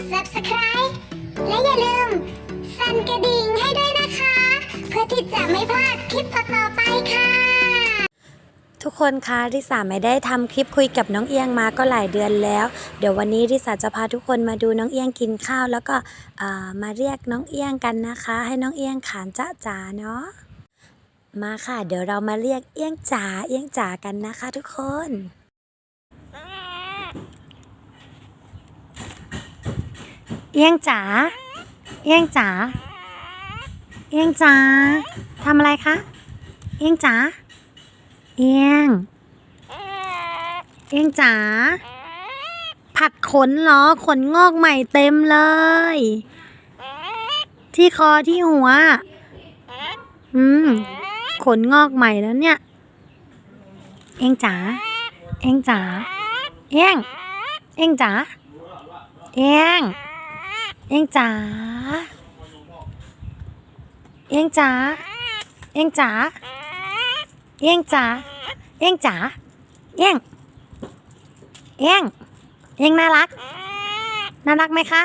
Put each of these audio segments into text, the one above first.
ด subscribe และอย่าลืม สั่นกระดิ่งให้ด้วยนะคะ เพื่อที่จะไม่พลาดคลิปต่อๆไปค่ะ ทุกคนคะริสาไม่ได้ทำคลิปคุยกับน้องเอียงมาก็หลายเดือนแล้ว เดี๋ยววันนี้ริสาจะพาทุกคนมาดูน้องเอียงกินข้าว แล้วก็อ่ามาเรียกน้องเอียงกันนะคะ ให้น้องเอียงขานจ้าจ๋าเนาะมาค่ะ เดี๋ยวเรามาเรียกเอียงจ๋าเอียงจ๋ากันนะคะ ทุกคน เอียงจ๋า เอียงจ๋า เอียงจ๋าทำอะไรคะ เอียงจ๋า เอียง เอียงจ๋า ผัดขนเหรอ ขนงอกใหม่เต็มเลย ที่คอที่หัว อืม ขนงอกใหม่แล้วเนี่ย เอียงจ๋า เอียงจ๋า เอียง เอียงจ๋า เอียง เอียงจ๋าเอียงจ๋าเอียงจ๋าเอียงจ๋าเอียงจ๋าเอียงเอียงเอียงน่ารัก น่ารักไหมคะ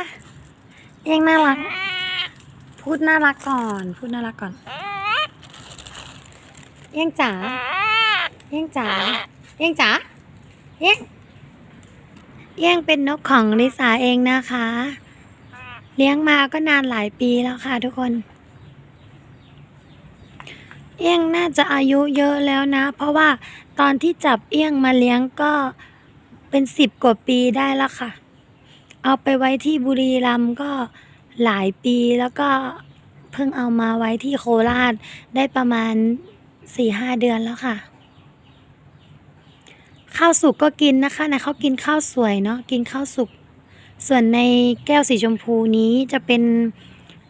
เอียงน่ารัก พูดน่ารักก่อน พูดน่ารักก่อน เอียงจ๋าเอียงจ๋าเอียงจ๋าเอียงเอียงเป็นนกของลิสาเองนะคะ เลี้ยงมาก็นานหลายปีแล้วค่ะทุกคน เอี้ยงน่าจะอายุเยอะแล้วนะ เพราะว่าตอนที่จับเอี้ยงมาเลี้ยงก็เป็นสิบกว่าปีได้แล้วค่ะ เอาไปไว้ที่บุรีรัมย์ก็หลายปีแล้วก็เพิ่งเอามาไว้ที่โคราชได้ประมาณสี่ห้าเดือนแล้วค่ะ ข้าวสุกก็กินนะคะนะเขากินข้าวสวยเนาะกินข้าวสุก ส่วนในแก้วสีชมพูนี้จะเป็น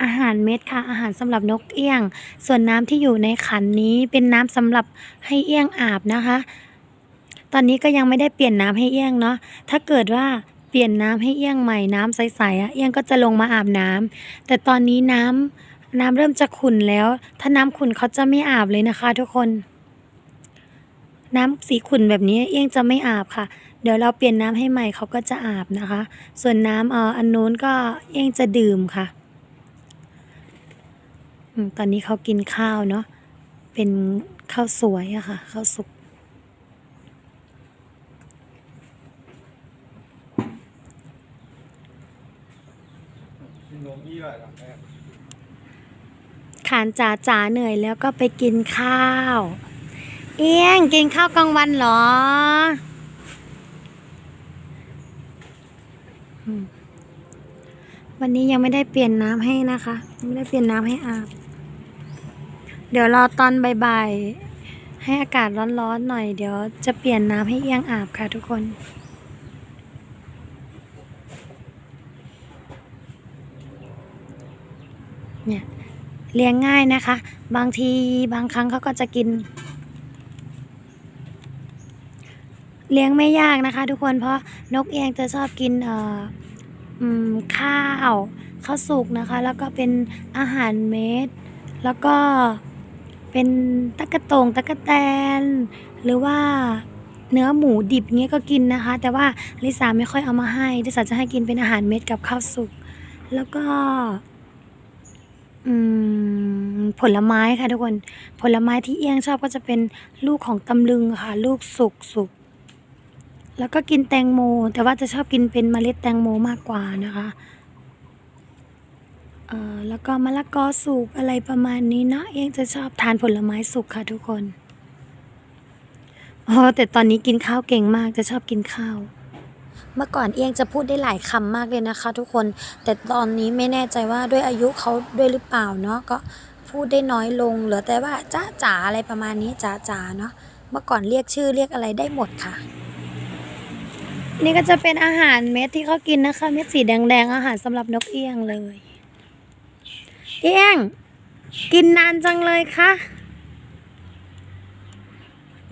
อาหารเม็ดค่ะอาหารสำหรับนกเอี้ยง ส่วนน้ำที่อยู่ในขันนี้เป็นน้ำสำหรับให้เอี้ยงอาบนะคะ ตอนนี้ก็ยังไม่ได้เปลี่ยนน้ำให้เอี้ยงเนาะถ้าเกิดว่าเปลี่ยนน้ำให้เอี้ยงใหม่น้ำใสๆอะเอี้ยงก็จะลงมาอาบน้ำแต่ตอนนี้น้ำน้ำเริ่มจะขุ่นแล้ว ถ้าน้ำขุ่นเขาจะไม่อาบเลยนะคะ ทุกคน น้ำสีขุ่นแบบนี้เอี้ยงจะไม่อาบค่ะ เดี๋ยวเราเปลี่ยนน้ำให้ใหม่เขาก็จะอาบนะคะ ส่วนน้ำเอออันนู้นก็เองจะดื่มค่ะตอนนี้เขากินข้าวเนาะเป็นข้าวสวยอะค่ะข้าวสุกขานจ๋าจ๋าเหนื่อยแล้วก็ไปกินข้าว เอี้ยงกินข้าวกลางวันเหรออืม วันนี้ยังไม่ได้เปลี่ยนน้ำให้นะคะยังไม่ได้เปลี่ยนน้ำให้อาบ เดี๋ยวรอตอนบ่ายๆให้อากาศร้อนๆหน่อย เดี๋ยวจะเปลี่ยนน้ำให้เอียงอาบค่ะทุกคนเนี่ยเลี้ยงง่ายนะคะ บางทีบางครั้งเขาก็จะกิน เลี้ยงไม่ยากนะคะ ทุกคนเพราะนกเอียงจะชอบกินเอ่อ ข้าวข้าวสุกนะคะ แล้วก็เป็นอาหารเม็ด แล้วก็เป็นตะกะตงตะกะแตน หรือว่าเนื้อหมูดิบเงี้ยก็กินนะคะ แต่ว่าลิสาไม่ค่อยเอามาให้ลิสาจะให้กินเป็นอาหารเม็ดกับข้าวสุก แล้วก็ผลไม้ค่ะทุกคน ผลไม้ที่เอี้ยงชอบก็จะเป็นลูกของตำลึงค่ะ ลูกสุกสุก แล้วก็กินแตงโม แต่ว่าจะชอบกินเป็นเมล็ดแตงโมมากกว่านะคะเอ่อแล้วก็มะละกอสุกอะไรประมาณนี้เนาะเอียงจะชอบทานผลไม้สุกค่ะทุกคนอ๋อแต่ตอนนี้กินข้าวเก่งมากจะชอบกินข้าว เมื่อก่อนเอียงจะพูดได้หลายคำมากเลยนะคะ ทุกคนแต่ตอนนี้ไม่แน่ใจว่าด้วยอายุเขาด้วยหรือเปล่าเนาะก็พูดได้น้อยลงเหลือแต่ว่าจ้าจ๋าอะไรประมาณนี้จ๋าจ๋าเนาะเมื่อก่อนเรียกชื่อเรียกอะไรได้หมดค่ะ นี่ก็จะเป็นอาหารเม็ดที่เขากินนะคะ เม็ดสีแดงๆ อาหารสำหรับนกเอี้ยงเลย เอี้ยง กินนานจังเลยคะ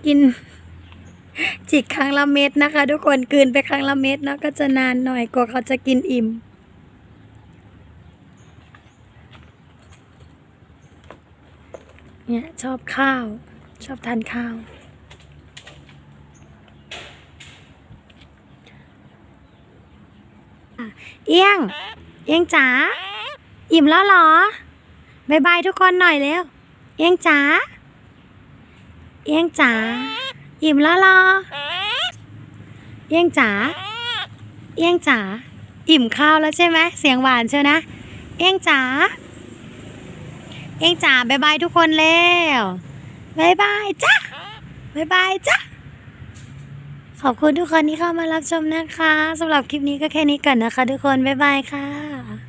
กิน จิกครั้งละเม็ดนะคะ ทุกคนกืนไปครั้งละเม็ดเนาะก็จะนานหน่อยกว่าเขาจะกินอิ่มเนี่ยชอบข้าว ชอบทานข้าว อะ เอียง เอียงจ๋า อิ่มแล้วหรอบายบายทุกคนหน่อยเร็ว เอียงจ๋า เอียงจ๋า อิ่มแล้วหรอ เอียงจ๋า เอียงจ๋า อิ่มข้าวแล้วใช่ไหม เสียงหวานเชียวนะ เอียงจ๋า เอียงจ๋าบายบายทุกคนแล้วบายบายจ้ะบายบายจ้ะ ขอบคุณทุกคนที่เข้ามารับชมนะคะสำหรับคลิปนี้ก็แค่นี้ก่อนนะคะ ทุกคน บ๊ายบายค่ะ